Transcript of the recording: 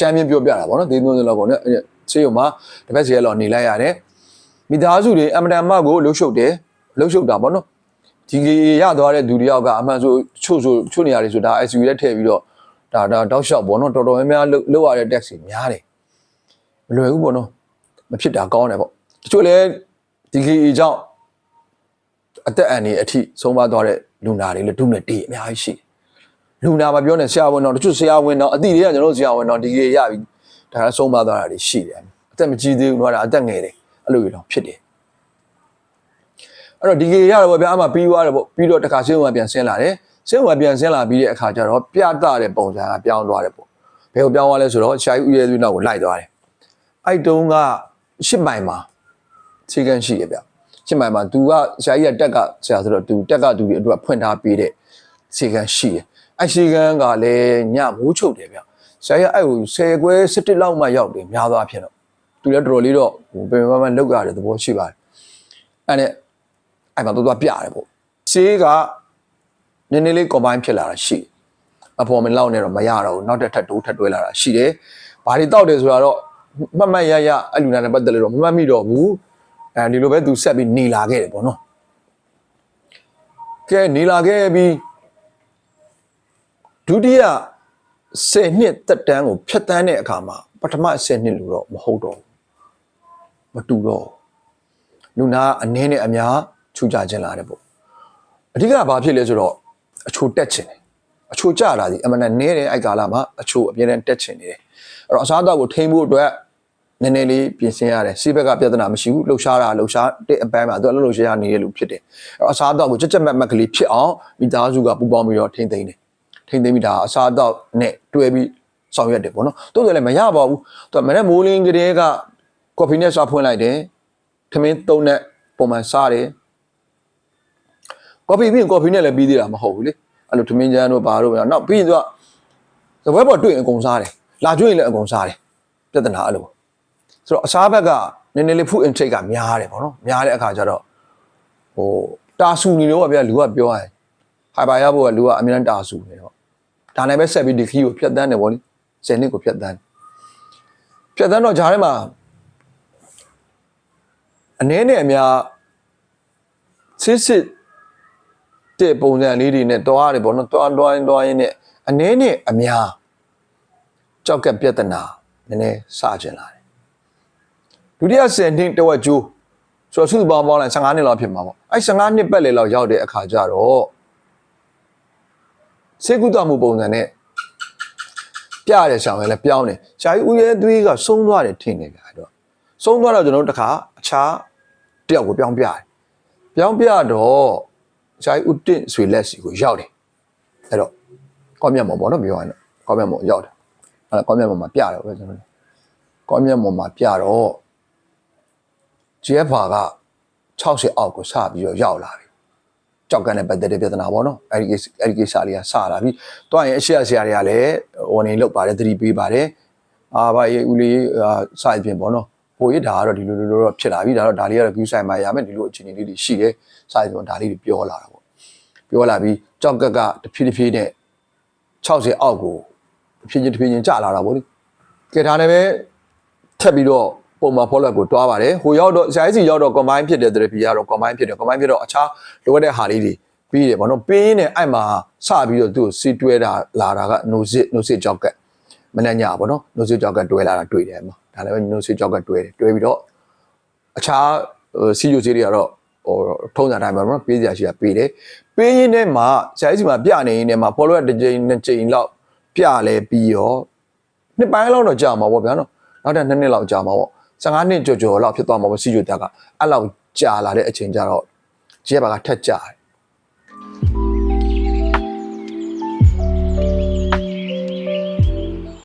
ချမ်းမြင့်ပြောပြတာပေါ့နော်ဒေးသွန်းစလောက်ပေါ့နော်ဆေးရုံမှာတစ်ပတ်စီရက်လောက်နေလိုက်ရတယ်မိသားစုတွေအမတန်မှကိုလှုပ်ရှုပ်တယ်လှုပ်ရှုပ်တာပေါ့နော်ဒီရသွားတဲ့သူတယောက်ကအမှန်ဆိုချို့ဆိုချို့နေရာတွေဆိုဒါ SU နဲ့ထည့်ပြီးတော့ဒါဒါတောက်လျှောက်ပေါ့နော်တော်တော်များများလှုပ်ရတဲ့ tax များတယ်မလွယ်ဘူးပေါ့နော်မဖြစ်တာကောင်းတယ်ပေါ့တချို့လည်းဒီ KE ကြောင့်အသက်အန္တရာယ်အထိဆုံးပါသွားတဲ့လူနာတွေလည်းဒုနဲ့တေးအများကြီးရှိတယ် လူနာမပြောနဲ့ဆရာဝန်တော်တချို့ဆရာဝန်တော်အတိတွေကကျွန်တော်ဆရာဝန်တော်ဒီကြီးရပြီဒါကဆုံးမသွားတာတွေရှိတယ်အသက်မကြီးသေးဘူးတော့ဒါအသက်ငယ်တယ်အဲ့လိုကြီးတော့ဖြစ်တယ်အဲ့တော့ဒီကြီးရတယ်ပေါ့ဗျာအမှပြီးသွားတယ်ပေါ့ပြီးတော့တခါဆင်းဝင်ပြန်ဆင်းလာတယ်ဆင်းဝင်ပြန်ဆင်းလာပြီးတဲ့အခါကျတော့ပြတတဲ့ပုံစံကပြောင်းသွားတယ်ပေါ့ဘယ်ကိုပြောင်းသွားလဲဆိုတော့ဆရာကြီးဦးရဲသွေးနောက်ကိုလိုက်သွားတယ်အဲ့တုန်းကရှစ်မိုင်မှာခြေကန်းရှိရဗျရှစ်မိုင်မှာ तू ကဆရာကြီးကတက်ကဆရာဆိုတော့ तू တက်ကသူတွေအတွက်ဖွင့်ထားပေးတဲ့ခြေကန်းရှိတယ် အဲ့ခြေကန်ကလည်းညမိုးချုပ်တယ်ဗျရှာကြီးကအဲ့ကို10ခွဲ17လောက်မှရောက်တယ်များသွားဖြစ်တော့ तू လည်းတော်တော်လေးတော့ဟိုပင်ပန်းပန်းလောက်ရတယ်သဘောရှိပါတယ်အဲ့နဲ့အဲ့မှာတော့သွားပြရတယ်ပေါ့ခြေကနည်းနည်းလေး combine ဖြစ်လာတာရှိတယ်အဖော်မင်းလောက်နေတော့မရတော့ဘူးနောက်တစ်ထပ်တိုးထပ်တွဲလာတာရှိတယ်ဘာတွေတောက်တယ်ဆိုတာတော့မှတ်မှတ်ရရအဲ့လူနာနဲ့ပတ်သက်လို့တော့မမှတ်မိတော့ဘူးအဲဒီလိုပဲသူဆက်ပြီးနေလာခဲ့တယ်ပေါ့နော်ကဲနေလာခဲ့ပြီး ဒုတိယ10နှစ်တက်တန်းကိုဖြတ်တန်းတဲ့အခါမှာပထမ10နှစ်လို့တော့မဟုတ်တော့ဘူးမတူတော့ဘူးလူနာအနည်းနဲ့အများထူကြခြင်းလာတယ်ပေါ့အဓိကဘာဖြစ်လဲဆိုတော့အချိုတက်ချင်တယ်အချိုကြလာသည်အမှန်နဲ့နဲတယ်အဲ့ကာလမှာအချိုအပြည့်နဲ့တက်ချင်နေတယ်အဲ့တော့အစားအသောက်ကိုထိန်းဖို့အတွက်နည်းနည်းလေးပြင်ဆင်ရတယ်စီးဘက်ကပြဿနာမရှိဘူးလှုပ်ရှားတာလှုပ်ရှားတဲ့အပိုင်းမှာသူကလှုပ်လှုပ်ရှားရှားနေတဲ့လူဖြစ်တယ်အဲ့တော့အစားအသောက်ကိုကြက်ကြက်မက်မက်ကလေးဖြစ်အောင်မိသားစုကပူပေါင်းပြီးတော့ထိန်းသိမ်းတယ် ထိန်းသိမ်းပြီးဒါအစားအသောက်နဲ့တွဲပြီးဆောင်ရွက်တယ်ပေါ့နော်တိုးတယ်လည်းမရပါဘူးသူကမနေ့မိုးလင်းကလေးကကော်ဖီနဲ့စားဖွင့်လိုက်တယ်ထမင်းသုံးနဲ့ပုံမှန်စားတယ်ကော်ဖီပြီးရင်ကော်ဖီနဲ့လည်းပြီးသေးတာမဟုတ်ဘူးလေအဲ့လိုထမင်းချမ်းတို့ဘာတို့ပဲနောက်ပြီးရင်သူကသပွဲပေါ်တွေ့ရင်အကုန်စားတယ်လာကျွေးရင်လည်းအကုန်စားတယ်ပြဿနာအဲ့လိုဆိုတော့အစားဘက်ကနည်းနည်းလေး food intake ကများတယ်ပေါ့နော်များတဲ့အခါကျတော့ဟိုတာဆူနေတော့ဗျာလူကပြောရတယ်ဖိုင်ဘာရဖို့ကလူကအများတန်းတာဆူနေတော့ ဒါနဲ့ပဲဆက်ပြီးဒီခီကိုဖြတ်တန်းတယ်ဗောလေ10နှစ်ကိုဖြတ်တန်းဖြတ်တန်းတော့ဂျားထဲမှာအနည်းနဲ့အများစစ်စစ်တဲ့ပုံစံလေးတွေနဲ့တွားတယ်ပေါ့နော်တွားတွားရင်တွားရင်နဲ့အနည်းနဲ့အများကြောက်ကက်ပြဿနာနည်းနည်းစကျင်လာတယ်ဒုတိယ10နှစ်တဝက်ကျိုးဆိုတော့စုစုပေါင်းပေါင်းလိုက်15နှစ်လောက်ဖြစ်မှာပေါ့အဲ15နှစ်ပတ်လေလောက်ရောက်တဲ့အခါကျတော့ စေကုသမှုပုံစံနဲ့ပြရတဲ့ဆောင်ရယ်လည်းပြောင်းတယ်ရှာကြီးဦးရဲသွေးကဆုံးသွားတယ်ထင်တယ်ဗျာအဲ့တော့ဆုံးသွားတော့ကျွန်တော်တို့တခါအခြားတယောက်ကိုပြောင်းပြတယ်ပြောင်းပြတော့ရှာကြီးဦးတင့်ဆွေလက်စီကိုရောက်တယ်အဲ့တော့ကောင်းမြတ်မော်ပေါ့နော်ပြောရရင်ကောင်းမြတ်မော်ရောက်တယ်အဲ့ကောင်းမြတ်မော်မှာပြတယ်ပဲကျွန်တော်ကောင်းမြတ်မော်မှာပြတော့ GFR က60အောက်ကိုစပြီးတော့ရောက်လာပြီ ကြောက်ကန်နဲ့ပတ်သက်တဲ့ပြဿနာပေါ့နော်အဲ့ဒီအဲ့ဒီကိစ္စလေးကစလာပြီတွားရင်အရှိအဆရာတွေကလည်းဟိုနေလောက်ပါတယ်သတိပေးပါတယ်အာဘာအေးဦးလေးစအပြင်ပေါ့နော်ဟိုရဒါကတော့ဒီလိုလိုတော့ဖြစ်လာပြီဒါတော့ဒါလေးကတော့ view site မှာရမယ်ဒီလိုအခြေအနေလေးတွေရှိတယ်စအပြင်ဒါလေးတွေပြောလာတာပေါ့ပြောလာပြီးကြောက်ကက်ကတဖြည်းတဖြည်းနဲ့60အောက်ကိုတဖြည်းချင်းတဖြည်းချင်းကျလာတာပေါ့လေကဲဒါနဲ့ပဲထပ်ပြီးတော့ ပုံမှန် follow up ကိုတွားပါတယ်ဟိုရောက်တော့ size ရောက်တော့ combine ဖြစ်တဲ့ therapy ကတော့ combine ဖြစ်တယ် combine ဖြစ်တော့အခြားလိုအပ်တဲ့ဟာလေးတွေပြီးတယ်ဗောနော်ပြီးရင်လည်းအဲ့မှာစပြီးတော့သူ့ကိုစီတွဲတာလာတာက no sit no sit ကြောက်ကက်မနေ့ညဗောနော် no sit ကြောက်ကက်တွဲလာတာတွေ့တယ်မှာဒါလည်းပဲ no sit ကြောက်ကက်တွဲတယ်တွဲပြီးတော့အခြားစီယိုစီတွေကတော့ဟိုထုံးစံတိုင်းပါနော်ပေးစရာရှိတာပေးတယ်ပေးရင်းနဲ့မှာ size မှာပြနေရင်းနဲ့မှာ follow up တစ်ကြိမ်နှစ်ကြိမ်လောက်ပြလဲပြီးရောနှစ်ပိုင်းလောက်တော့ကြာမှာပေါ့ဗျာနော်နောက်ထပ်နှစ်နှစ်လောက်ကြာမှာပေါ့ 15နှစ်ကျော်ကျော်လောက်ဖြစ်သွားမှာပေါ့စီယိုတက်ကအဲ့လောက်ကြာလာတဲ့အချိန်ကျတော့ဂျက်ဘာကထက်ကြတယ်